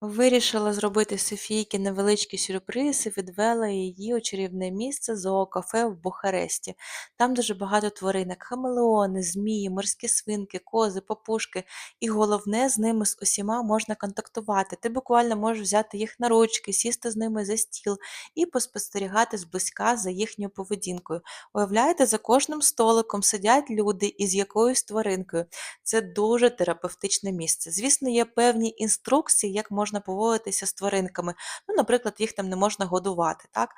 Вирішила зробити Софійки невеличкий сюрприз і відвела її у чарівне місце зоокафе в Бухаресті. Там дуже багато тваринок: хамелеони, змії, морські свинки, кози, папушки. І головне, з ними з усіма можна контактувати. Ти буквально можеш взяти їх на ручки, сісти з ними за стіл і поспостерігати зблизька за їхньою поведінкою. Уявляєте, за кожним столиком сидять люди із якоюсь тваринкою. Це дуже терапевтичне місце. Звісно, є певні інструкції, як можна поводитися з тваринками. Ну, наприклад, їх там не можна годувати, так?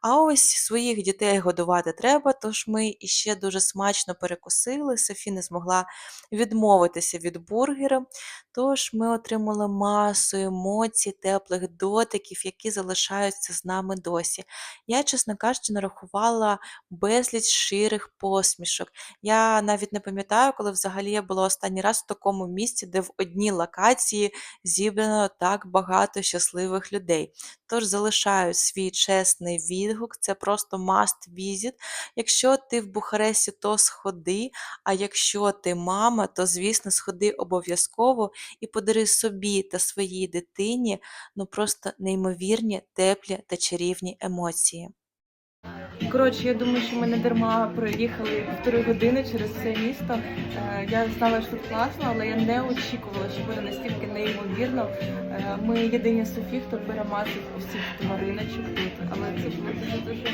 А ось своїх дітей годувати треба, тож ми іще дуже смачно перекусили. Софі не змогла відмовитися від бургера. Тож ми отримали масу емоцій, теплих дотиків, які залишаються з нами досі. Я, чесно кажучи, нарахувала безліч ширих посмішок. Я навіть не пам'ятаю, коли взагалі я була останній раз в такому місці, де в одній локації зібрано так багато щасливих людей. Тож залишаю свій чесний відгук, це просто must visit. Якщо ти в Бухаресті, то сходи, а якщо ти мама, то звісно сходи обов'язково і подари собі та своїй дитині ну просто неймовірні, теплі та чарівні емоції. Коротше, я думаю, що ми не дарма проїхали півтори години через це місто. Е, Я знала, що класно, але я не очікувала, що буде настільки неймовірно. Е, Ми єдині Софі, хто перемазив усіх твариночок тут, але це було дуже дуже.